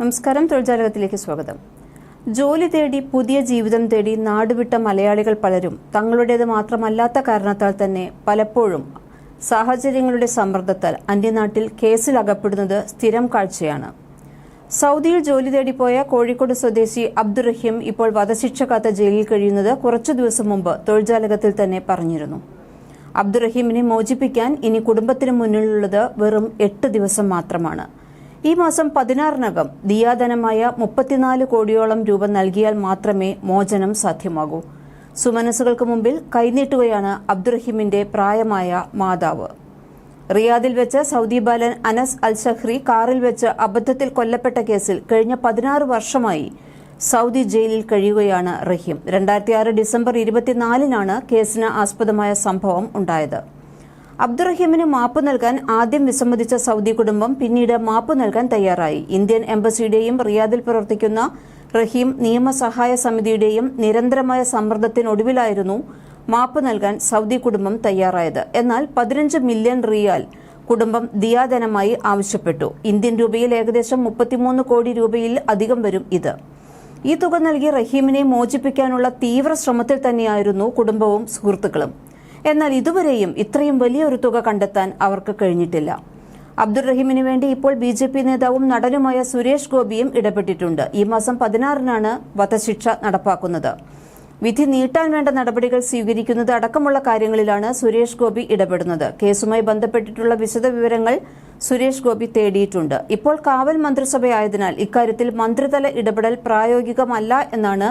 നമസ്കാരം തൊഴിൽജാലകത്തിലേക്ക് സ്വാഗതം. ജോലി തേടി പുതിയ ജീവിതം തേടി നാടുവിട്ട മലയാളികൾ പലരും തങ്ങളുടേത് മാത്രമല്ലാത്ത കാരണത്താൽ തന്നെ പലപ്പോഴും സാഹചര്യങ്ങളുടെ സമ്മർദ്ദത്താൽ അന്യനാട്ടിൽ കേസിൽ അകപ്പെടുന്നത് സ്ഥിരം കാഴ്ചയാണ്. സൗദിയിൽ ജോലി തേടിപ്പോയ കോഴിക്കോട് സ്വദേശി അബ്ദുറഹീം ഇപ്പോൾ വധശിക്ഷ കാത്ത ജയിലിൽ കഴിയുന്നത് കുറച്ചു ദിവസം മുമ്പ് തൊഴിൽജാലകത്തിൽ തന്നെ പറഞ്ഞിരുന്നു. അബ്ദുറഹീമിനെ മോചിപ്പിക്കാൻ ഇനി കുടുംബത്തിന് മുന്നിലുള്ളത് വെറും എട്ട് ദിവസം മാത്രമാണ്. ഈ മാസം പതിനാറിനകം ദിയാധനമായ മുപ്പത്തിനാല് കോടിയോളം രൂപ നൽകിയാൽ മാത്രമേ മോചനം സാധ്യമാകൂ. സുമനസുകൾക്ക് മുമ്പിൽ കൈനീട്ടുകയാണ് അബ്ദുറഹിമിന്റെ പ്രായമായ മാതാവ്. റിയാദിൽ വെച്ച് സൗദി ബാലൻ അനസ് അൽ ഷഹ്രി കാറിൽ വെച്ച് അബദ്ധത്തിൽ കൊല്ലപ്പെട്ട കേസിൽ കഴിഞ്ഞ പതിനാറ് വർഷമായി സൗദി ജയിലിൽ കഴിയുകയാണ് റഹീം. രണ്ടായിരത്തി ആറ് ഡിസംബർ ഇരുപത്തിനാലിനാണ് കേസിന് ആസ്പദമായ സംഭവം ഉണ്ടായത്. അബ്ദുറഹീമിന് മാപ്പ് നൽകാൻ ആദ്യം വിസമ്മതിച്ച സൗദി കുടുംബം പിന്നീട് മാപ്പ് നൽകാൻ തയ്യാറായി. ഇന്ത്യൻ എംബസിയുടെയും റിയാദിൽ പ്രവർത്തിക്കുന്ന റഹീം നിയമസഹായ സമിതിയുടെയും നിരന്തരമായ സമ്മർദ്ദത്തിനൊടുവിലായിരുന്നു മാപ്പ് നൽകാൻ സൗദി കുടുംബം തയ്യാറായത്. എന്നാൽ പതിനഞ്ച് മില്യൺ റിയാൽ കുടുംബം ദിയാധനമായി ആവശ്യപ്പെട്ടു. ഇന്ത്യൻ രൂപയിൽ ഏകദേശം മുപ്പത്തിമൂന്ന് കോടി രൂപയിൽ അധികം വരും ഇത്. ഈ തുക നൽകി റഹീമിനെ മോചിപ്പിക്കാനുള്ള തീവ്ര ശ്രമത്തിൽ തന്നെയായിരുന്നു കുടുംബവും സുഹൃത്തുക്കളും. എന്നാൽ ഇതുവരെയും ഇത്രയും വലിയൊരു തുക കണ്ടെത്താൻ അവർക്ക് കഴിഞ്ഞിട്ടില്ല. അബ്ദുറഹിമിന് വേണ്ടി ഇപ്പോൾ ബി ജെ പി നേതാവും നടനുമായ സുരേഷ് ഗോപിയും ഇടപെട്ടിട്ടുണ്ട്. ഈ മാസം പതിനാറിനാണ് വധശിക്ഷ നടപ്പാക്കുന്നത്. വിധി നീട്ടാൻ വേണ്ട നടപടികൾ സ്വീകരിക്കുന്നത് അടക്കമുള്ള കാര്യങ്ങളിലാണ് സുരേഷ് ഗോപി ഇടപെടുന്നത്. കേസുമായി ബന്ധപ്പെട്ടിട്ടുള്ള വിശദവിവരങ്ങൾ സുരേഷ് ഗോപി തേടിയിട്ടുണ്ട്. ഇപ്പോൾ കാവൽ മന്ത്രിസഭയായതിനാൽ ഇക്കാര്യത്തിൽ മന്ത്രിതല ഇടപെടൽ പ്രായോഗികമല്ല എന്നാണ്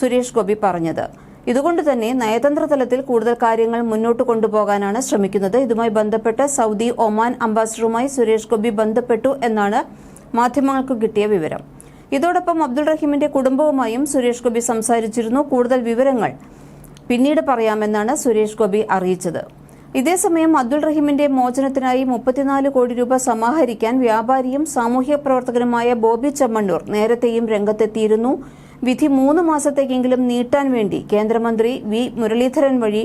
സുരേഷ് ഗോപി പറഞ്ഞത്. ഇതുകൊണ്ട് തന്നെ നയതന്ത്ര തലത്തിൽ കൂടുതൽ കാര്യങ്ങൾ മുന്നോട്ട് കൊണ്ടുപോകാനാണ് ശ്രമിക്കുന്നത്. ഇതുമായി ബന്ധപ്പെട്ട് സൗദി ഒമാൻ അംബാസിഡറുമായി സുരേഷ് ഗോപി ബന്ധപ്പെട്ടു എന്നാണ് മാധ്യമങ്ങൾക്ക് കിട്ടിയ വിവരം. ഇതോടൊപ്പം അബ്ദുൾ റഹീമിന്റെ കുടുംബവുമായും സുരേഷ് ഗോപി സംസാരിച്ചിരുന്നു. കൂടുതൽ വിവരങ്ങൾ പിന്നീട് പറയാമെന്നാണ് സുരേഷ് ഗോപി അറിയിച്ചത്. ഇതേസമയം അബ്ദുൾ റഹീമിന്റെ മോചനത്തിനായി മുപ്പത്തിനാല് കോടി രൂപ സമാഹരിക്കാൻ വ്യാപാരിയും സാമൂഹ്യ പ്രവർത്തകനുമായ ബോബി ചമ്മണ്ണൂർ നേരത്തെയും രംഗത്തെത്തിയിരുന്നു. വിധി മൂന്ന് മാസത്തേക്കെങ്കിലും നീട്ടാൻ വേണ്ടി കേന്ദ്രമന്ത്രി വി മുരളീധരൻ വഴി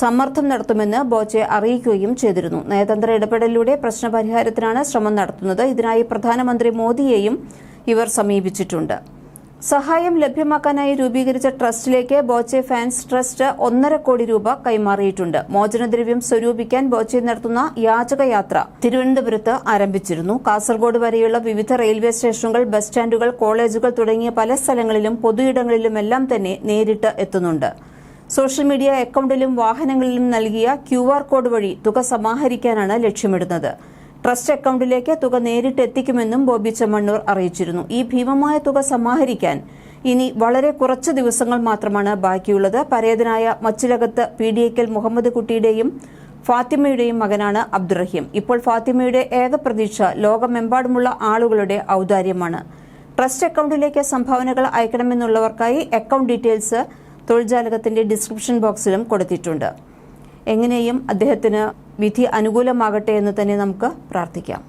സമ്മർദ്ദം നടത്തുമെന്ന് ബോച്ചെ അറിയിക്കുകയും ചെയ്തിരുന്നു. നയതന്ത്ര ഇടപെടലിലൂടെ പ്രശ്നപരിഹാരത്തിനാണ് ശ്രമം നടത്തുന്നത്. ഇതിനായി പ്രധാനമന്ത്രി മോദിയെയും ഇവർ സമീപിച്ചിട്ടുണ്ട്. സഹായം ലഭ്യമാക്കാനായി രൂപീകരിച്ച ട്രസ്റ്റിലേക്ക് ബോച്ചെ ഫാൻസ് ട്രസ്റ്റ് ഒന്നര കോടി രൂപ കൈമാറിയിട്ടുണ്ട്. മോചനദ്രവ്യം സ്വരൂപിക്കാൻ ബോച്ചെ നടത്തുന്ന യാചകയാത്ര തിരുവനന്തപുരത്ത് ആരംഭിച്ചിരുന്നു. കാസർഗോഡ് വരെയുള്ള വിവിധ റെയിൽവേ സ്റ്റേഷനുകൾ ബസ് സ്റ്റാൻഡുകൾ കോളേജുകൾ തുടങ്ങിയ പല സ്ഥലങ്ങളിലും പൊതുയിടങ്ങളിലുമെല്ലാം തന്നെ നേരിട്ട് എത്തുന്നുണ്ട്. സോഷ്യൽ മീഡിയ അക്കൌണ്ടിലും വാഹനങ്ങളിലും നൽകിയ ക്യു കോഡ് വഴി തുക സമാഹരിക്കാനാണ് ലക്ഷ്യമിടുന്നത്. ട്രസ്റ്റ് അക്കൌണ്ടിലേക്ക് തുക നേരിട്ട് എത്തിക്കുമെന്നും ബോബി ചെമ്മണ്ണൂർ അറിയിച്ചിരുന്നു. ഈ ഭീമമായ തുക സമാഹരിക്കാൻ ഇനി വളരെ കുറച്ച് ദിവസങ്ങൾ മാത്രമാണ് ബാക്കിയുള്ളത്. പരേതനായ മച്ചിലകത്ത് പി ഡി എക്കൽ മുഹമ്മദ് കുട്ടിയുടെയും ഫാത്തിമയുടെയും മകനാണ് അബ്ദുറഹീം ഇപ്പോൾ ഫാത്തിമയുടെ ഏക പ്രതീക്ഷ ലോകമെമ്പാടുമുള്ള ആളുകളുടെ ഔദാര്യമാണ്. ട്രസ്റ്റ് അക്കൌണ്ടിലേക്ക് സംഭാവനകൾ അയക്കണമെന്നുള്ളവർക്കായി അക്കൌണ്ട് ഡീറ്റെയിൽസ് തൊഴിൽജാലകത്തിന്റെ ഡിസ്ക്രിപ്ഷൻ ബോക്സിലും കൊടുത്തിട്ടുണ്ട്. എങ്ങനെയും അദ്ദേഹത്തിന് വിധി അനുകൂലമാകട്ടെ എന്ന് തന്നെ നമുക്ക് പ്രാർത്ഥിക്കാം.